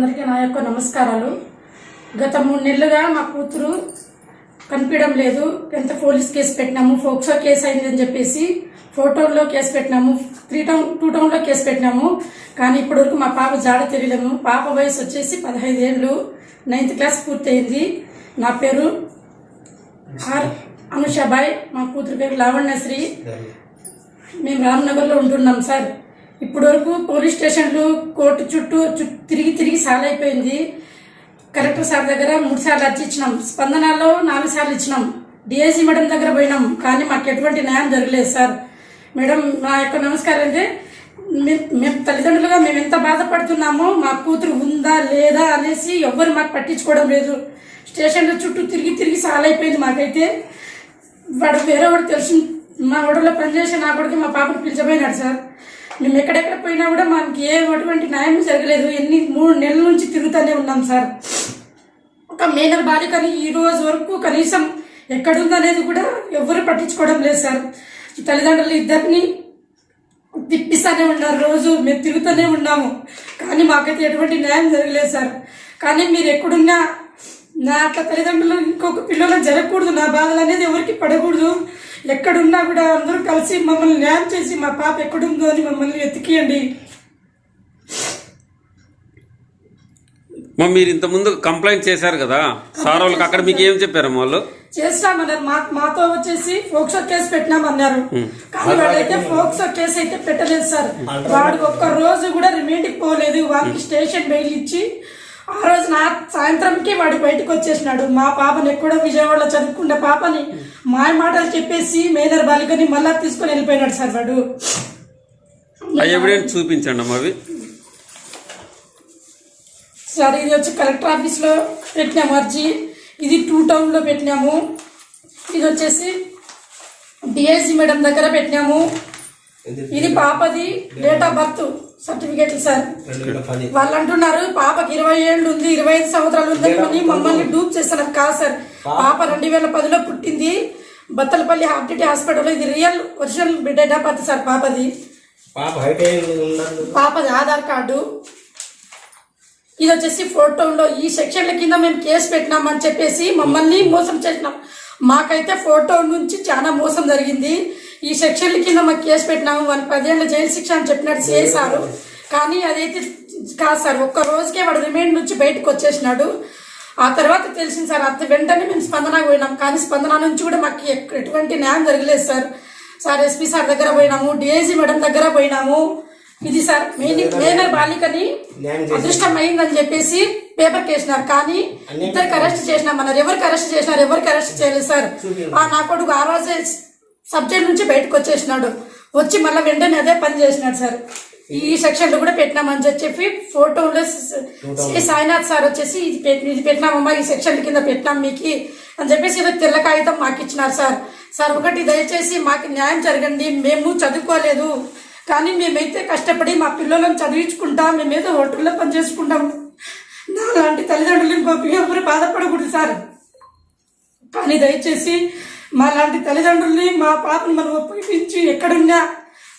వాళ్ళందరికీ నా యొక్క నమస్కారాలు. గత మూడు నెలలుగా మా కూతురు కనిపించడం లేదు. ఎంత పోలీస్ కేసు పెట్టినాము? ఫోక్సో కేసు అయిందని చెప్పేసి ఫోటోల్లో కేసు పెట్టినాము. త్రీ టౌన్ టూ టౌన్లో కేసు పెట్టినాము. కానీ ఇప్పటివరకు మా పాప జాడ తెలియలేము పాప వయసు వచ్చేసి పదహైదు ఏళ్ళు. నైన్త్ క్లాస్ పూర్తయింది. నా పేరు ఆర్ అనుషాబాయ్ మా కూతురు పేరు లావణ్యశ్రీ మేము రామ్నగర్లో ఉంటున్నాం సార్. ఇప్పటి వరకు పోలీస్ స్టేషన్లు కోర్టు చుట్టూ చు- తిరిగి తిరిగి సాలైపోయింది. కలెక్టర్ సార్ దగ్గర మూడు సార్లు అర్జీ ఇచ్చినాం. స్పందనలో నాలుగు సార్లు ఇచ్చినాం. డిఐజీ మేడం దగ్గర పోయినాం. కానీ మాకు ఎటువంటి న్యాయం జరగలేదు సార్. మేడం మా యొక్క నమస్కారం అంటే మేము తల్లిదండ్రులుగా మేము ఎంత బాధపడుతున్నామో మా కూతురు ఉందా లేదా అనేసి ఎవ్వరు మాకు పట్టించుకోవడం లేదు. స్టేషన్ల చుట్టూ తిరిగి తిరిగి సాలైపోయింది మాకైతే. వాడు వేరే వాడు తెలుసు. మా హోటల్లో పనిచేసే నా కొడుకు మా పాపను పిలిచిపోయినాడు సార్. మేము ఎక్కడెక్కడ పోయినా కూడా మనకి ఏ ఎటువంటి న్యాయం జరగలేదు. ఎన్ని మూడు నెలల నుంచి తిరుగుతూనే ఉన్నాం సార్. ఒక మేనర్ బాలికని ఈ రోజు వరకు కనీసం ఎక్కడుందనేది కూడా ఎవరు పట్టించుకోవడం లేదు సార్. తల్లిదండ్రులు ఇద్దరిని తిప్పిస్తూనే ఉన్నారు. రోజు మేము తిరుగుతూనే ఉన్నాము. కానీ మాకైతే ఎటువంటి న్యాయం జరగలేదు సార్. కానీ మీరు ఎక్కడున్నా నా అట్లా తల్లిదండ్రులు ఇంకొక పిల్లలు జరగకూడదు. నా బాధలు అనేది ఎవరికి పడకూడదు. ఎక్కడున్నా కూడా అందరూ కలిసి మమ్మల్ని న్యాయం చేసి మా పాప ఎక్కడుందో అని మమ్మల్ని వెతికియండి. మా మీరు ఇంత ముందు కంప్లైంట్ చేశారు కదా సార్ వాళ్ళకి అక్కడ మీకు ఏం చెప్పారమ్మా వాళ్ళు? చేస్తామన్నారు. మా మాతో వచ్చేసి ఫోక్సో కేసు పెట్టినామన్నారు. కానీ వాడైతే ఫోక్సో కేసు అయితే పెట్టలేదు సార్. వాడు ఒక్క రోజు కూడా రిమైండ్కి పోలేదు. వాడికి స్టేషన్ బెయిల్ ఇచ్చి ఆ రోజు నా సాయంత్రంకి వాడు బయటకు వచ్చేసినాడు. మా పాపని ఎక్కడో విజయవాడలో చదువుకున్న పాపని మాయ మాటలు చెప్పేసి మేనర్ బాలికని మళ్ళా తీసుకొని వెళ్ళిపోయినాడు సార్ వాడు. ఎవిడెన్స్ చూపించండి అవి. సార్ ఇది వచ్చి కలెక్టర్ ఆఫీస్లో పెట్టినాము అర్జీ. ఇది టూ టౌన్లో పెట్టినాము. ఇది వచ్చేసి డిఐజీ మేడం దగ్గర పెట్టినాము. ఇది పాపది date of birth certificate sir వాళ్ళు అంటున్నారు పాపకి ఇరవై ఏళ్ళు ఉంది ఇరవై ఐదు సంవత్సరాలు ఉంది? మమ్మల్ని డూప్ చేస్తున్నారు కాదు సార్ పాప రెండు వేల పదిలో పుట్టింది. బత్తలపల్లి హార్టిటీ హాస్పిటల్ ఇది real original date of birth sir పాపది. పాపది ఆధార్ కార్డు. ఇది వచ్చేసి ఫోటోలో ఈ సెక్షన్ల కింద మేము కేసు పెట్టినామని చెప్పేసి మమ్మల్ని మోసం చేసినాం. మాకైతే ఫోటో నుంచి చాలా మోసం జరిగింది. ఈ సెక్షన్ల కింద మాకు కేసు పెట్టినాము. వాళ్ళు పదేళ్ళ జైలు శిక్ష అని చెప్పినట్టు చేశారు కానీ అదైతే కాదు సార్ ఒక్క రోజుకే వాడు రిమైండ్ నుంచి బయటకు వచ్చేసినాడు. ఆ తర్వాత తెలిసింది సార్ అంత వెంటనే మేము స్పందనకు పోయినాం. కానీ స్పందన నుంచి కూడా మాకు ఎటువంటి న్యాయం జరగలేదు సార్. సార్ ఎస్పీ సార్ దగ్గర పోయినాము డిఐజీ మేడం దగ్గర పోయినాము. ఇది సార్ మెయిన్ మేనర్ బాలికని న్యాయం చేసి అదృష్టం అయిందని చెప్పేసి పేపర్ కేసినారు. కానీ ఇద్దరికి అరెస్ట్ చేసినామన్నారు. ఎవరికి అరెస్ట్ చేసినారు? ఎవరికి అరెస్ట్ చేయలేదు సార్. ఆ నా కొడుకు ఆ రోజే సబ్జెక్ట్ నుంచి బయటకు వచ్చేసినాడు. వచ్చి మళ్ళీ వెంటనే అదే పని చేసినాడు సార్. ఈ సెక్షన్లో కూడా పెట్టినామని చెప్పి ఫోటోలో శ్రీ సాయినాథ్ సార్ వచ్చేసి ఇది ఇది పెట్టినామమ్మా ఈ సెక్షన్ కింద పెట్టినాం మీకు అని చెప్పేసి ఏదో తెల్ల కాగితం మాకు ఇచ్చినారు సార్. సార్ ఒకటి దయచేసి మాకు న్యాయం జరగండి మేము చదువుకోలేదు. కానీ మేమైతే కష్టపడి మా పిల్లలను చదివించుకుంటాం మేమేదో హోటల్లో పని చేసుకుంటాం. నా లాంటి తల్లిదండ్రులు ఇంకొక ఎవరు బాధపడకూడదు సార్. కానీ దయచేసి మా లాంటి తల్లిదండ్రుల్ని మా పాపను మనం ఒప్పించి ఎక్కడున్నా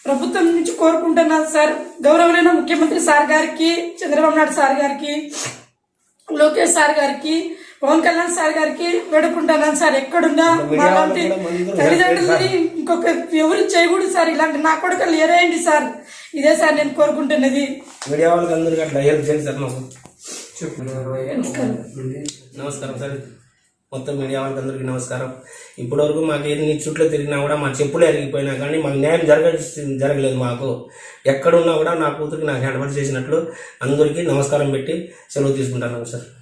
ప్రభుత్వం నుంచి కోరుకుంటున్నాను సార్. గౌరవమైన ముఖ్యమంత్రి సార్ గారికి చంద్రబాబు నాయుడు సార్ గారికి లోకేష్ సార్ గారికి పవన్ కళ్యాణ్ సార్ గారికి వేడుకుంటున్నాను సార్. ఎక్కడున్నా మా లాంటి తల్లిదండ్రులని ఇంకొక ఎవరు చేయకూడదు సార్. ఇలాంటి నా కొడుకులు ఎరేయండి సార్. ఇదే సార్ నేను కోరుకుంటున్నది. మీడియా వాళ్ళకి అందరికీ అట్లా హెల్ప్ చేయండి సార్ మాకు. నమస్కారం సార్. మొత్తం మీడియా వాళ్ళకి అందరికీ నమస్కారం. ఇప్పటివరకు మాకు ఎన్ని చుట్లు తిరిగినా కూడా మా చెప్పులు ఎరిగిపోయినా కానీ మాకు న్యాయం జరగ జరగలేదు మాకు. ఎక్కడున్నా కూడా నా కూతురికి నాకు హ్యాండ్ చేసినట్లు అందరికీ నమస్కారం పెట్టి సెలవు తీసుకుంటాను సార్.